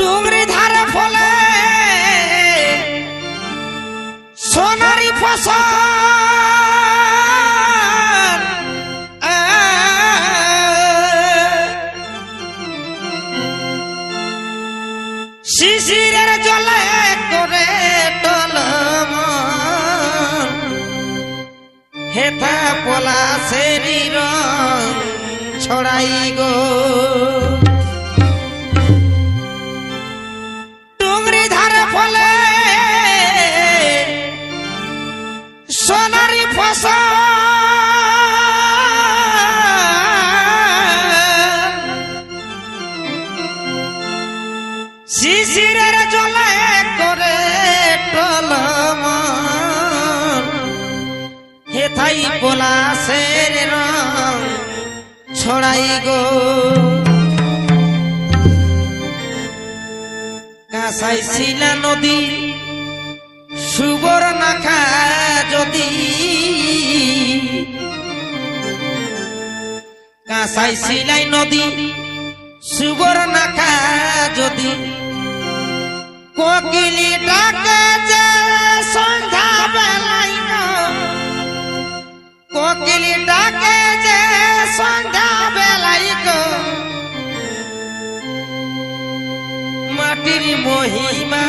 ডুংরি ধারে ফলে সোনারি ফসল। শিশিরের জলে করে টলম হেথা পলা সেরি রং ছড়াই গো। সোনারি ফসল। শিশিরের জলে করে টলম হেথাই পলাশের রং ছড়াই গো। কাঁসাই শিলা নদী সুবর নাখা যদি কাঁসাই শিলাই নদী সুবর নাখা যদি কোকিলি ডাকে যে সন্ধ্যা বেলাই গো। কোকিলি ডাকে যে সন্ধ্যা বেলাই গো মাটির মহিমা